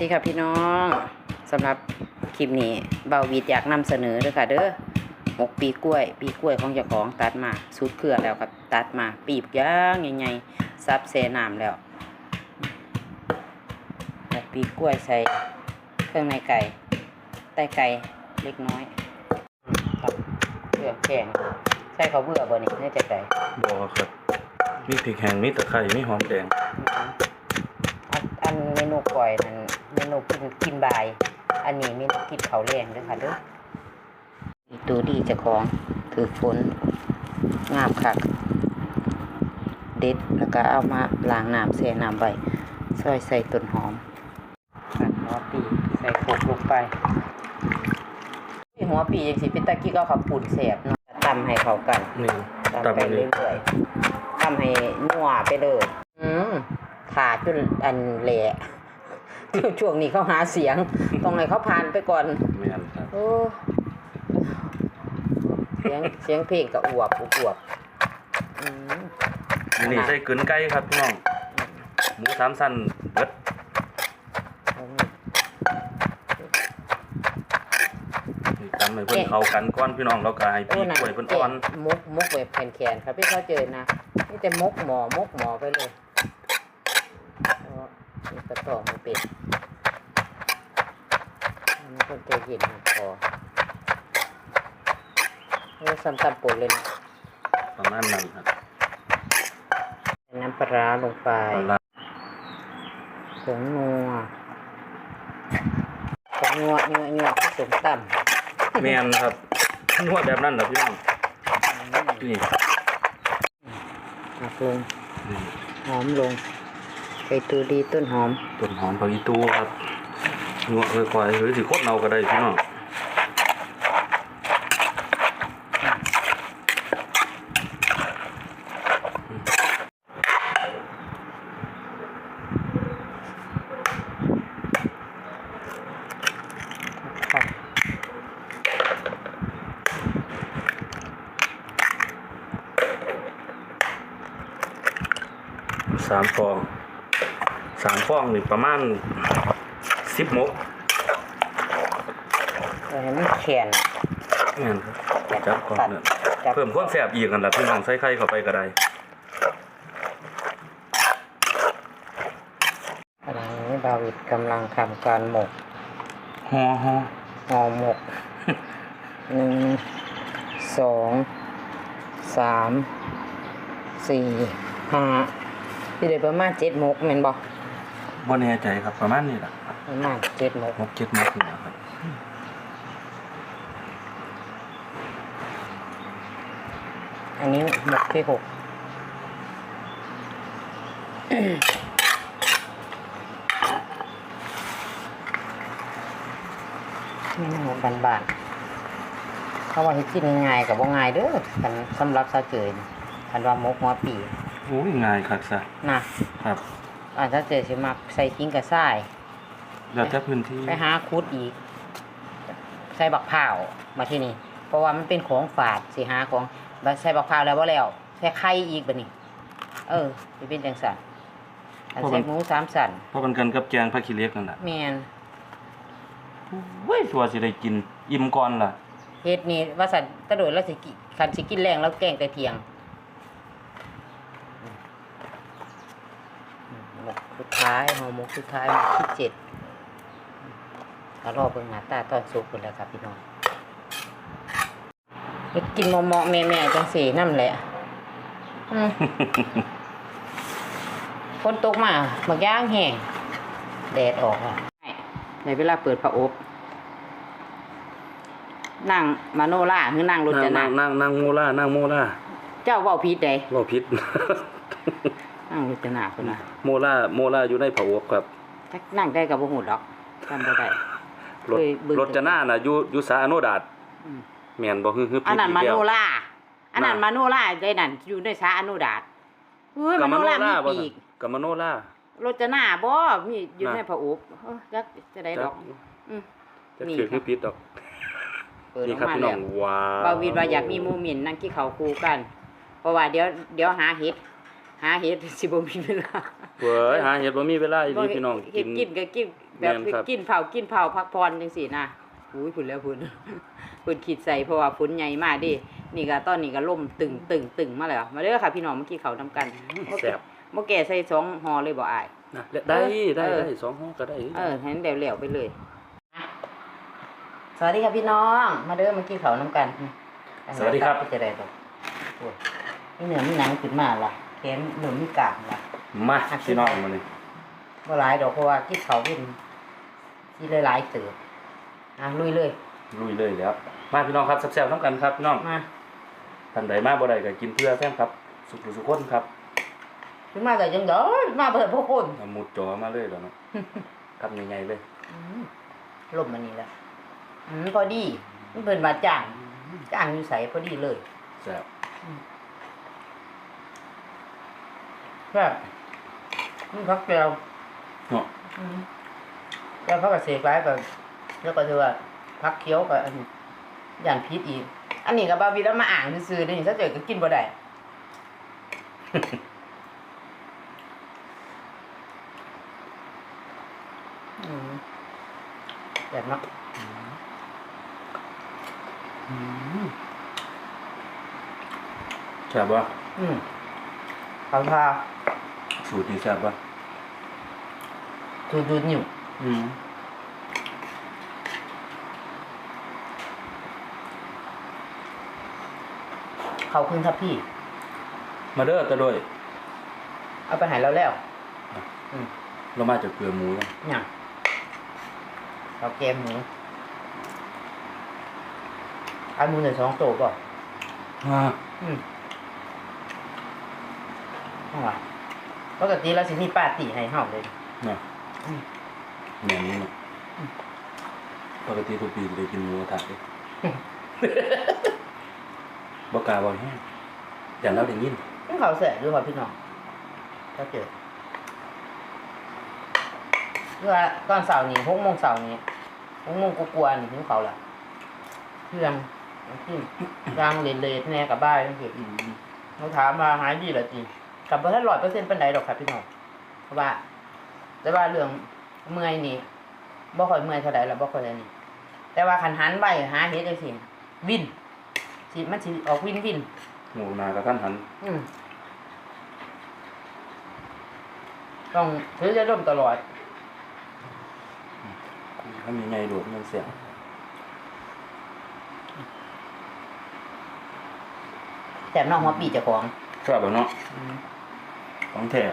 ดีค่ะพี่น้องสำหรับคลิปนี้เบาวีดอยากนำเสนอเด้อค่ะ เด้อหมกปีกล้วย ปีกล้วยของเจ้าของตัดมาสุดเครือแล้วก็ตัดมาปีบย่างใหญ่ๆซับเซน้ำแล้วหกปีกล้วยใส่เครื่องในไก่ไต้ไก่เล็กน้อยครับเบื่อแข็งใส่เขาเบื่อบ่นี่ในใจไก่บอครับมีพริกแห้งมีตะไคร้มีหอมแดง อันอันเมนูก่อยนั่นเมนูกินกินบาย อันนี้เมนูกินเขาวแรงเด้อค่ะเด้ออีตัวดีเจะของถือฝนงามคักเด็ดแล้วก็เอามาล้างน้ำแช่น้ำไว้ซอยใส่ต้นหอมหั่นหัวปีใส่โขกลงไปหัวปียังสิเป็นตะกี้ก็ขับปุ่นแสบเนาะตำให้เข้ากันนี่ตำตำไปอันเรื่นี้อยๆทำให้นัวไปเลยอืม ขาดจนอันแหละช่วงนี้เขาหาเสียงต้องให้เขาผ่านไปก่อนแม่นครับโอ้เสียงเสียงเพลงกับอวบอวบอืมอันนี้ใส่กลืนไก่ครับพี่น้องหมูสามสั้นเบิดนี่ตำให้เพิ่นเข้ากันก่อนพี่น้องแล้วก็ให้โอ้ปีกน่ะล้วยเพิ่นอ่อนแกะมกมกแบบแขนๆครับพี่เขาเจอนะนี่แต่มกหมอมกหมอไปเลยอ๋อ นี่กระต่อมันเป็ดมันคนใจเย็นนะพอโอ้ซ้ำตำปนเลยนะประมาณนั้นครับน้ำปลาร้าลงไปปลาร้าผงนัวผงนัวนัวนัวผสมต่ำแม่นครับนวดแบบนั้นเหรอพี่น้องนี่หักลงนี่หอมลง ไปตูดีต้นหอมต้นหอมผักอีตูครับนวดค่อยๆหรือสิโคตรเนาก็ได้พี่น้องสามฟอง สามฟองนี่ประมาณสิบมกเอาให้มันแขนแม่นครับจับก่อนเนี่ยจับเพิ่มความแซ่บอีกกันละพี่น้องใส่ไข่เข้าไปก็ได้ขณะนี้บาวิดกำลังทำการหมกฮอฮอห่อหมกหนึ่งสองสามสี่ห้าที่เดี๋ยวประมาณเจ็ดหมกแม่นบอก บ่แน่ใจครับประมาณนี้ล่ะประมาณเจ็ดหมกมกเจ็ดมกนี่นะครับอันนี้หมกที่หกนี่มันหมกบานๆเขาว่าให้กินง่ายๆกับว่าง่ายเด้อกันสำหรับซาเจยคันว่าหมกหัวปีโอ้ยง่ายคักซะนะครับ อาจจะเจอสิมักใส่กิ้งกับทรายแล้วแต่พื้นที่ไปหาคุดอีก ใส่บักพร้าวมาที่นี่ เพราะว่ามันเป็นของฝาดสิหาของบัดใส่บักพร้าวแล้วว่าแล้วใส่ไข่อีกบัดนี้เออสิเป็นจังสันอันใส่หมูสามสันเพราะมันกันกับแกงผักขี้เหล็กนั่นน่ะแมนเว้ยสัวสิได้กิน อิ่มก่อนล่ะเฮ็ดนี่ว่าสันตะโดดแล้วสิกิคันสิกินแรงแล้วแกงแต่เที่ยงอืมหมกสุด ท้ายห่อหมกสุดท้ายหมกที่เจ็ดก็รอเบิ่งหน้าตาตอนสุกพุ่นแหล้วครับพี่น้องไปกินเหมาะๆแม่ๆจังสีนั่นแหละอืมฝนตกมาบักย่างแห้งแดดออกอะในเวลาเปิดผ้าอบนั่งมาโนล่าคือนั่งรถจะนั่นั่งงนั่งนั่งโมล่านั่งโมล่าเจ้าเว้าผิดเด้บ่ผิด นั่งรถจะหนาคนน่ะโมล่าโมล่าอยู่ในผาอบครับจักนั่งได้กับบ่ฮู้ดอกจำบ่ได้ รถเคยเบิ่ง รถจะหน้าน่ะอยู่อยู่สาอโนดาตอืมแม่นบ่ฮึฮึอันนั้นมาผิดโนอีกแล้วล่าอันนั้นน่ะมาโนล่าได้นั่นอยู่ในสาอนุดาตเฮ้ยกัมาบโนมโนล่ามีล่าบ่ปีกกับมโนล่ารถจะหน้าบ่มีอยู่น่ะ ในผ้าอบเอ้อจักจะได้ดอก อืม จะนี่ถือครัคือบผิดดอก เปิดอนี่อกครับมาพี่น้แล้อวงว้าวบาวิดว่าอยากมีหมู่หมิ่นนั่งกินข้าวคู่กัน เพราะว่าเดี๋ยวเดี๋ยวหาเห็ด หาเห็ดสิบ่มีเวลาเว้ยหาเห็ดบ่มีเวลาอีหลีพี่น้องเห็ดกินก็กินแบบแม่นครับ กินเผากินเผาพักผ่อนจังซี่นะอุ้ยพุ่นแล้วพุ่น พุ่นขีดใส่เพราะว่าฝนใหญ่มากดินี่ก็ตอนนี้ก็ล่มตึงตึงตึงมาแล้วมาเด้อค่ะพี่น้องเมื่อกี้เขาวนํกันแซ่บเมื่อแก่ใส่สองห่อเลยบ่อาย นะได้ได้เออ ได้สองห้องก็ได้เออเห็นเดี๋ยวเหลวๆไปเลย สวัสดีครับพี่น้อง มาเด้อเมื่อกี้เขาน้ำกันสวัสดีครับ จะได้ดอกโอ้ยนี่เหนือมีหนังขึ้นมาล่ะ แขนเหนือมีกากล่ะมาพี่น้องมานี่บ่หลายดอกเพราะว่ากินเขาเป็นที่หลายๆเติบอะลุยเลยลุยเลยแล้วมาพี่น้องครับแซ่บๆน้ำกันครับพี่น้องมาท่านใดมาบ่ได้ก็กินเพื่อแฟนครับ สุขสุขคนครับขึ้นมาแต่ยังเด้อมาเปิดพวกคนเอาหมุดจอมาเลยแล้วเนาะครับใหญ่ๆเลยอืมลมมันนี่แหละอืมพอดีมันเพิ่นมาจ้างจ้างอยู่ใสพอดีเลยแซ่บ แบบมันพักแก้วเนาะ อืมแล้วเขาก็เสกไว้กับแล้วก็เธอว่าพักเคี้ยวกับอันย่านพิษอีก อันนี้กับบาวิดเอามาอ่างซื้อๆนี่ถ้าเจอก็กินบ่ได้อืมแบบนักแซ่บปะอืมเขาทา สูตรนี้แซ่บปะดูดูดนิ้วอืมเขาขึ้นทับพี่ มาเด้อตะโดยเอาไปใหายแล้วแล้ว อืมเรามาจากเกลือหมูแล้วเนี่ยเราแกมหมูอันหมูเนี่ยสองโตวป่ะอ่า อืมเอาวะ ปกติเราสิมีปาร์ตี้ให้เฮาเลยเนาะอืมแหนมนี่เนาะปกติทุกปีเลยกินหมูกระทะเลยบ่กล้าบ่แห้งอย่างเราได้ยินนี่เขาเสียด้วยค่ะพี่น้องถ้าเจอเมื่อตอนเสาร์นี่หกโมงเสาร์นี่หกโมงกลัวาๆนี่ถึงเขาละเพื่อนที่รางเลนๆแน่กับบ้านนั่นคืออืมเขาถามมาหายดีเหรอจริง กลับมาถ้าร้อยเปอร์เซ็นต์เป็นไหนดอกครับพี่น้องเพราะว่า แต่ว่าเรื่องเมื่อยนี่บ่ค่อยเมื่อยเท่าใดละบ่ค่อยเลยนี่แต่ว่าคันหันไปหาเฮ็ดจังซี่วินสิมันสิออกวินวินหมูนากับท่านหัน อืมต้องถือจะร่มตลอดถ้ามีไงโดดมันเสียงแต่น้องหัวปีเจ้าของชอบแบบเนาะ ของแท้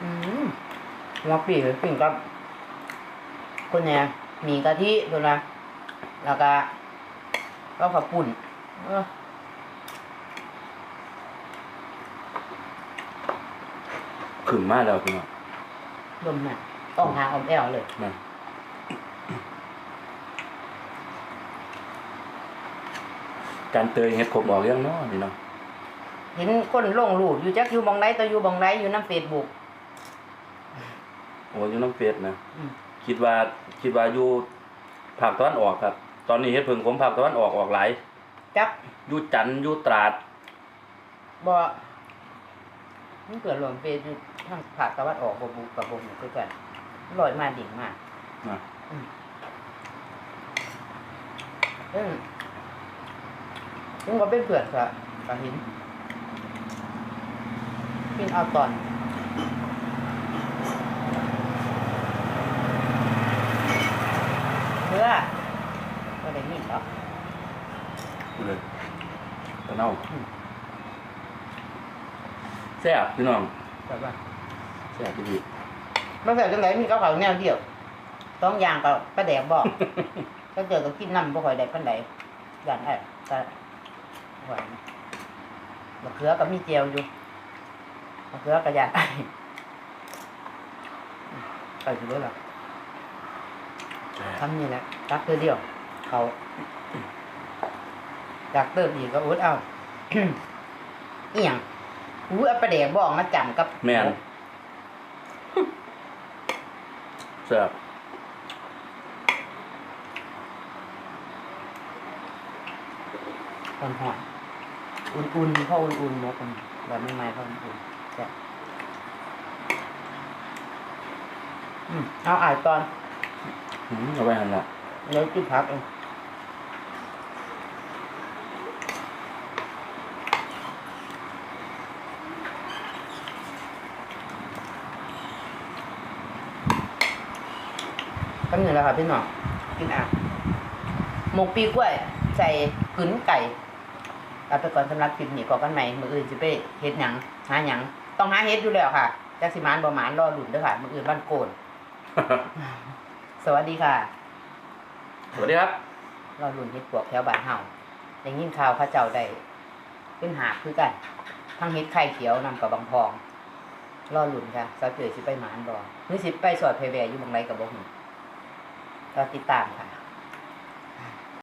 อืมหัวปีเป็นปิ่งกับคนเนี่ยมีกะทิเพิ่นว่าแล้วก็ก็ขับปุ่นเออขึ้นมาแล้วพี่น้องลมน่ะต้องหาออมแอวเลยนั่นการเตยเฮ็ดขบออกยังเนาะนี่เนาะ เห็นคนลงรูปอยู่จักอยู่บองไดตัวอยู่บองไดอยู่น้ำเฟซบุ๊กโอ้อยู่น้ำเฟสนะอืมคิดว่าคิดว่าอยู่ภาคตะวันออกครับ ตอนนี้เฮ็ดเพิ่งผมภาคตะวันออกออกหลายจับอยู่จันทร์อยู่ตราดบ่มันเกิดหลวงเฟซอยู่ทางภาคตะวันออกบ่บุกกับบ่หมู่คือกันลอยมาดิ่งมากนะซึ่งซึ่งก็เป็นเพื่อนกับกับหิน กินเอาตอนเพื่อก็ได้ยินหรอกเลยตะเนาอืมแซ่บพี่น้องแบบว่าแซ่บพี่ไม่ใส่จังไหนมีข้าวขาวแนวเดียวสองอย่างก็ป้าแดกบอกก็เจอก็กินน้ำบ่ค่อยได้ปานใดอย่างแอบแต่หวานมะเขือก็มีเจียวอยู่ มะเขือก็อยากไอ้ไปอยู่ด้วยหรอทำนี่แหละตักเธอเดียวเขาอยากเติมอีกก็อุดเอาอีหยังอู้เอาประเดี๋ยวบอกมาจำกับแม่นแซ่บหอนหอนๆอุ่นๆเพราะอุ่นๆมกมันแบบไม่ไหม้เพราะอุ่นๆ แต่อืมเอาอ่านตอนอืมเอาไว้หันละเนื้อจิ้มพักเองก็นี่แหละค่ะพี่น้องกินอะหมกปีกล้วย ใส่กึ๋นไก่เอาไปก่อนสำหรับคลิปนี้ก่อนกันใหม่มืออื่นจะไปเฮ็ดหยังหาหยัง ต้องหาเฮ็ดอยู่แล้วค่ะจักสิมานบ่หมานรอหลุนเด้อค่ะมืออื่นบ้านโกน สวัสดีค่ะสวัสดีครับเราลุ่นเฮ็ดปวกแถวบ้านเฮาได้ยินข่าวพระเจ้าได้เป็นหาบคือกัน ทั้งเฮ็ดไข่เขียวนำกับบางพอง รอลุ่นค่ะสาวเจอสิไปหมานบ่หรือสิไปสอดเพแวอยู่บางไรกับบ่ฮู้ก็ติดตามค่ะ